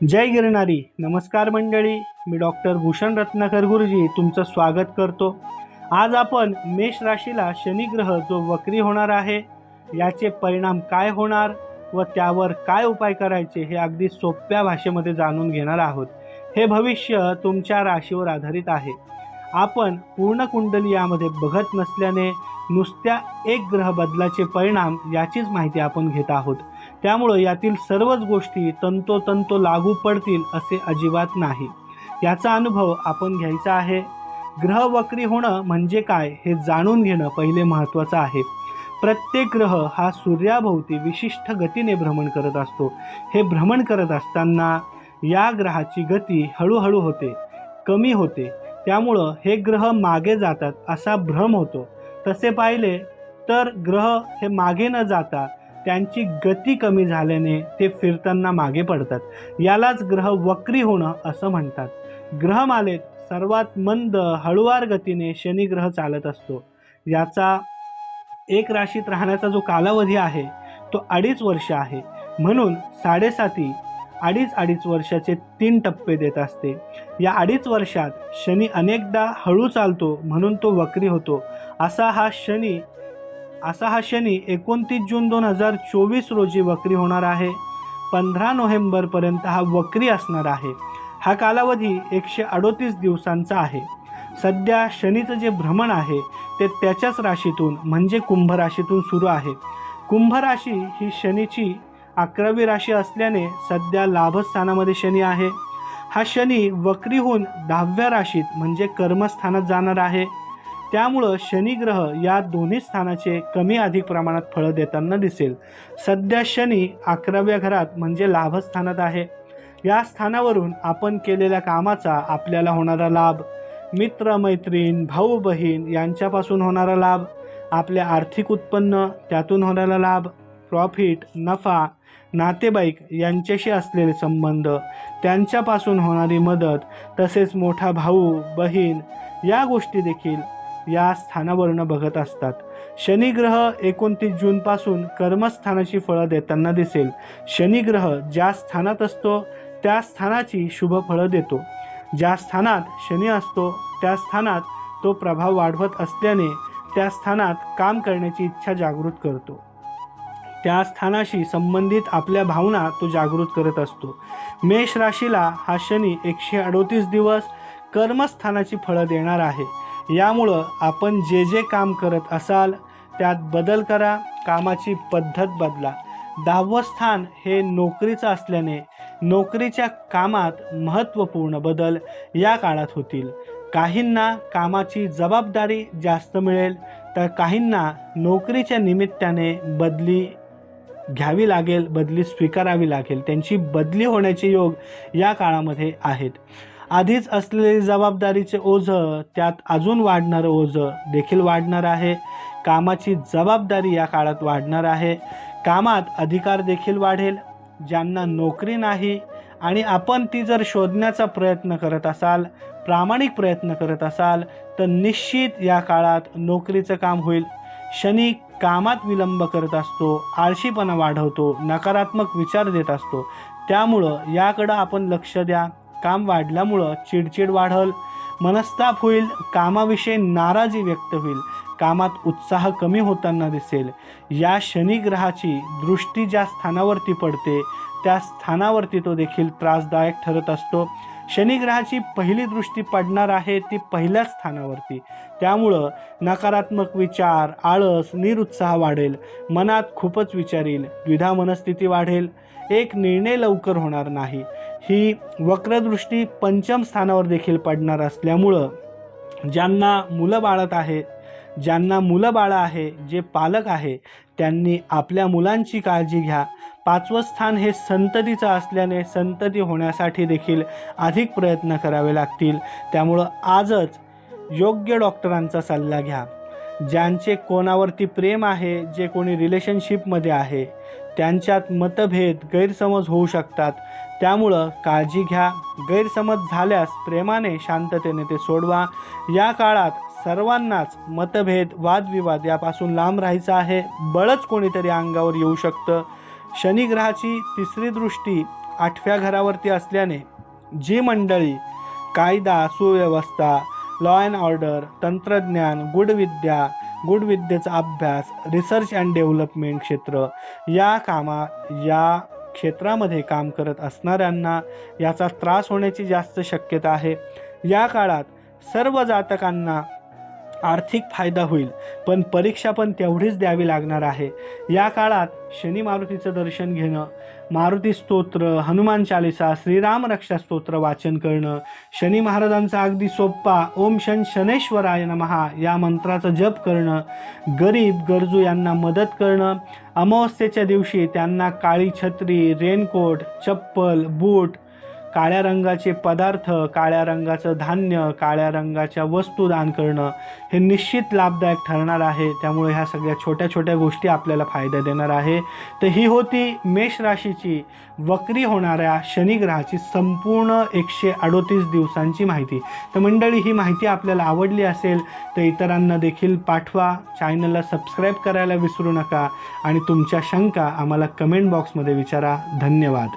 जय गिरणारी नमस्कार मंडळी. मी डॉक्टर भूषण रत्नाकर गुरुजी तुमचं स्वागत करतो. आज आपण मेष राशीला शनिग्रह जो वक्री होणार आहे याचे परिणाम काय होणार व त्यावर काय उपाय करायचे हे अगदी सोप्या भाषेमध्ये जाणून घेणार आहोत. हे भविष्य तुमच्या राशीवर आधारित आहे. आपण पूर्ण कुंडली यामध्ये बघत नसल्याने नुसत्या एक ग्रह बदलाचे परिणाम याचीच माहिती आपण घेत आहोत. त्यामुळं यातील सर्वच गोष्टी तंतोतंत लागू पडतील असे अजिबात नाही. याचा अनुभव आपण घ्यायचा आहे. ग्रह वक्री होणं म्हणजे काय हे जाणून घेणं पहिले महत्त्वाचं आहे. प्रत्येक ग्रह हा सूर्याभोवती विशिष्ट गतीने भ्रमण करत असतो. हे भ्रमण करत असताना या ग्रहाची गती हळूहळू होते कमी होते. त्यामुळं हे ग्रह मागे जातात असा भ्रम होतो. तसे पाहिले तर ग्रह हे मागे न जाता त्यांची गती कमी झाल्याने ते फिरताना मागे पडतात. यालाच ग्रह वक्री होणं असं म्हणतात. ग्रहमालेत सर्वात मंद हळुवार गतीने शनिग्रह चालत असतो. याचा एक राशीत राहण्याचा जो कालावधी आहे तो अडीच वर्ष आहे. म्हणून साडेसाती अडीच अडीच वर्षाचे तीन टप्पे देत असते. या अडीच वर्षात शनी अनेकदा हळू चालतो म्हणून तो वक्री होतो. असा हा शनी असा हा शनी एकोणतीस जून दोन हजार चोवीस रोजी वक्री होणार आहे. पंधरा नोव्हेंबरपर्यंत हा वक्री असणार आहे. हा कालावधी एकशे अडोतीस दिवसांचा आहे. सध्या शनीचं जे भ्रमण आहे ते त्याच्याच राशीतून म्हणजे कुंभ राशीतून सुरू आहे. कुंभ राशी ही शनीची अकरावी राशी असल्याने सध्या लाभस्थानामध्ये शनी आहे. हा शनी वक्री होऊन दहाव्या राशीत म्हणजे कर्मस्थानात जाणार आहे. त्यामुळं शनिग्रह या दोन्ही स्थानाचे कमी अधिक प्रमाणात फळं देताना दिसेल. सध्या शनी अकराव्या घरात म्हणजे लाभस्थानात आहे. या स्थानावरून आपण केलेल्या कामाचा आपल्याला होणारा लाभ मित्र मैत्रीण भाऊ बहीण यांच्यापासून होणारा लाभ आपल्या आर्थिक उत्पन्न त्यातून होणारा लाभ प्रॉफिट नफा नातेवाईक यांच्याशी असलेले संबंध त्यांच्यापासून होणारी मदत तसेच मोठा भाऊ बहीण या गोष्टी देखील या स्थानावरून बघत असतात. शनिग्रह एकोणतीस जूनपासून कर्मस्थानाची फळं देताना दिसेल. शनिग्रह ज्या स्थानात असतो त्या स्थानाची शुभ फळं देतो. ज्या स्थानात शनी असतो त्या स्थानात तो प्रभाव वाढवत असल्याने त्या स्थानात काम करण्याची इच्छा जागृत करतो. त्या स्थानाशी संबंधित आपल्या भावना तो जागृत करत असतो. मेष राशीला हा शनी एकशे अडोतीस दिवस कर्मस्थानाची फळं देणार आहे. यामुळं आपण जे जे काम करत असाल त्यात बदल करा कामाची पद्धत बदला. दहावं स्थान हे नोकरीचं असल्याने नोकरीच्या कामात महत्त्वपूर्ण बदल या काळात होतील. काहींना कामाची जबाबदारी जास्त मिळेल तर काहींना नोकरीच्या निमित्ताने बदली घ्यावी लागेल बदली स्वीकारावी लागेल. त्यांची बदली होण्याचे योग या काळामध्ये आहेत. आधीच असलेले जबाबदारीचे ओझं त्यात अजून वाढणारं ओझं देखील वाढणार आहे. कामाची जबाबदारी या काळात वाढणार आहे. कामात अधिकार देखील वाढेल. ज्यांना नोकरी नाही आणि आपण ती जर शोधण्याचा प्रयत्न करत असाल प्रामाणिक प्रयत्न करत असाल तर निश्चित या काळात नोकरीचं काम होईल. शनी कामात विलंब करत असतो आळशीपणा वाढवतो नकारात्मक विचार देत असतो. त्यामुळं याकडं आपण लक्ष द्या. काम वाढल्यामुळं चिडचिड वाढल मनस्ताप होईल कामाविषयी नाराजी व्यक्त होईल कामात उत्साह कमी होताना दिसेल. या शनिग्रहाची दृष्टी ज्या स्थानावरती पडते त्या स्थानावरती तो देखील त्रासदायक ठरत असतो. शनिग्रहाची पहिली दृष्टी पडणार आहे ती पहिल्याच स्थानावरती. त्यामुळं नकारात्मक विचार आळस निरुत्साह वाढेल. मनात खूपच विचार येईल. द्विधा मनस्थिती वाढेल. एक निर्णय लवकर होणार नाही. ही वक्रदृष्टी पंचम स्थानावर देखील पडणार असल्यामुळं ज्यांना मुलं बाळत आहे ज्यांना मुलं बाळं आहे जे पालक आहे त्यांनी आपल्या मुलांची काळजी घ्या. पाचवं स्थान हे संततीचं असल्याने संतती होण्यासाठी देखील अधिक प्रयत्न करावे लागतील. त्यामुळं आजच योग्य डॉक्टरांचा सल्ला घ्या. ज्यांचे कोणावरती प्रेम आहे जे कोणी रिलेशनशिपमध्ये आहे त्यांच्यात मतभेद गैरसमज होऊ शकतात. त्यामुळं काळजी घ्या. गैरसमज झाल्यास प्रेमाने शांततेने ते सोडवा. या काळात सर्वांनाच मतभेद वादविवाद यापासून लांब राहायचं आहे. बळच कोणीतरी अंगावर येऊ शकतं. शनिग्रहाची तिसरी दृष्टी आठव्या घरावरती असल्याने जी मंडळी कायदा सुव्यवस्था लॉ अँड ऑर्डर तंत्रज्ञान गुडविद्या गुडविद्येचा अभ्यास रिसर्च अँड डेव्हलपमेंट क्षेत्र या कामा या क्षेत्रामध्ये काम करत असणाऱ्यांना याचा त्रास होण्याची जास्त शक्यता आहे. या काळात सर्व जातकांना आर्थिक फायदा होईल पण परीक्षा पण तेवढीच द्यावी लागणार आहे. या काळात शनी मारुतीचं दर्शन घेणं मारुती स्तोत्र हनुमान चालिसा श्रीराम रक्षा स्तोत्र वाचन करणं शनी महाराजांचा अगदी सोप्पा ओम शन शनेश्वराय नमहा या मंत्राचा जप करणं गरीब गरजू यांना मदत करणं अमावस्येच्या दिवशी त्यांना काळी छत्री रेनकोट चप्पल बूट काळ्या रंगाचे पदार्थ काळ्या रंगाचं धान्य काळ्या रंगाच्या वस्तू दान करणं हे निश्चित लाभदायक ठरणार आहे. त्यामुळे ह्या सगळ्या छोट्या छोट्या गोष्टी आपल्याला फायदा देणार आहे. तर ही होती मेष राशीची वक्री होणाऱ्या शनिग्रहाची संपूर्ण एकशे अडोतीस दिवसांची माहिती. तर मंडळी ही माहिती आपल्याला आवडली असेल तर इतरांना देखील पाठवा. चॅनलला सबस्क्राईब करायला विसरू नका. आणि तुमच्या शंका आम्हाला कमेंट बॉक्समध्ये विचारा. धन्यवाद.